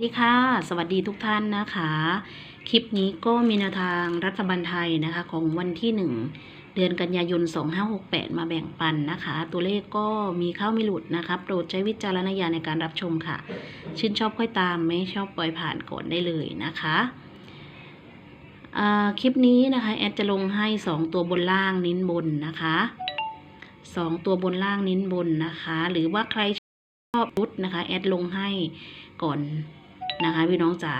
สวัสดีค่ะ สวัสดีทุกท่านนะคะ คลิปนี้ก็มีแนวทางรัฐบาลไทยนะคะ ของวันที่ 1 เดือนกันยายน 2568 มาแบ่งปันนะคะ ตัวเลขก็มีเข้าไม่หลุดนะคะ โปรดใช้วิจารณญาณในการรับชมค่ะ ชื่นชอบค่อยตามไม่ชอบปล่อยผ่านก่อนได้เลยนะคะคลิปนี้นะคะ แอดจะลงให้ 2 ตัวบนล่างนิ้นบนนะคะ 2 ตัวบนล่างนิ้นบนนะคะ หรือว่าใครชอบรุดนะคะ แอดลงให้ก่อน นะคะพี่น้องจ๋า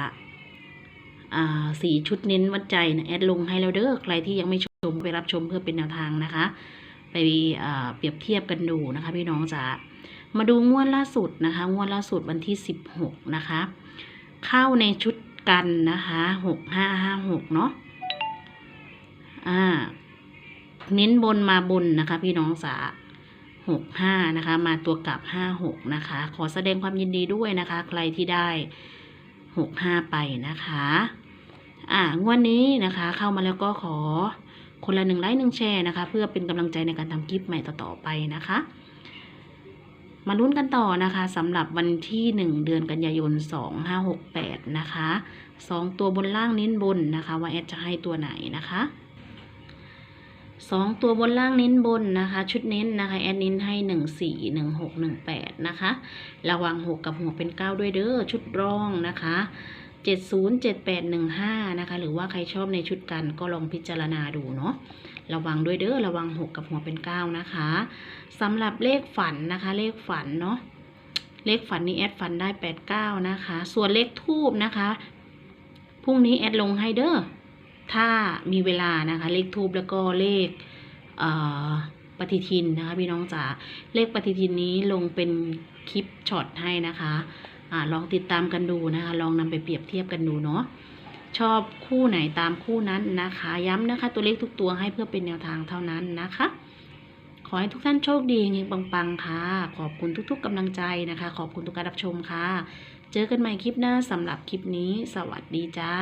สีชุดเน้นวัดใจนะแอดลงให้แล้วเด้อใครที่ยังไม่ชมไปรับชมเพื่อเป็นแนวทางนะคะ ไปเปรียบเทียบกันดูนะคะพี่น้องจ๋ามาดูงวดล่าสุดนะคะ งวดล่าสุดวันที่สิบหกนะคะ เข้าในชุดกันนะคะหกห้าห้าหกเนาะอ่าเน้นบนมาบนนะคะ พี่น้องจ๋าหกห้านะคะ มาตัวกลับห้าหกนะคะ ขอแสดงความยินดีด้วยนะคะ ใครที่ได้ หกห้าไปนะคะอ่างวดนี้นะคะ เข้ามาแล้วก็ขอคนละหนึ่งไลค์หนึ่งแชร์นะคะ เพื่อเป็นกำลังใจในการทำคลิปใหม่ต่อๆไปนะคะ มาลุ้นกันต่อนะคะสำหรับวันที่หนึ่งเดือนกันยายนสองห้าหกแปดนะคะสองตัวบนล่างนิ้นบนนะคะ ว่าแอดจะให้ตัวไหนนะคะ สองตัวบนล่างเน้นบนนะคะ ชุดเน้นนะคะแอดเน้นให้หนึ่งสี่หนึ่งหกหนึ่งแปดนะคะ ระวังหกกับหัวเป็นเก้าด้วยเด้อชุดรองนะคะเจ็ดศูนย์เจ็ดแปดหนึ่งห้านะคะ หรือว่าใครชอบในชุดกันก็ลองพิจารณาดูเนาะระวังด้วยเด้อระวังหกกับหัวเป็นเก้านะคะสำหรับเลขฝันนะคะ เลขฝันเนาะเลขฝันนี้แอดฝันได้แปดเก้านะคะ ส่วนเลขทูบนะคะพรุ่งนี้แอดลงให้เด้อ ถ้ามีเวลานะคะ เลขทูบแล้วก็เลขเปฏิทินนะคะพี่น้องจ๋าเลขปฏิทินนี้ลงเป็นคลิปช็อตให้นะคะอ่าลองติดตามกันดูนะคะ ลองนำไปเปรียบเทียบกันดูเนาะชอบคู่ไหนตามคู่นั้นนะคะ ย้ำนะคะ ตัวเลขทุกตัวให้เพื่อเป็นแนวทางเท่านั้นนะคะ ขอให้ทุกท่านโชคดีเฮงปังๆค่ะ ขอบคุณทุกๆกำลังใจนะคะ ขอบคุณทุกการรับชมค่ะ เจอกันใหม่คลิปหน้าสำหรับคลิปนี้ สวัสดีจ้า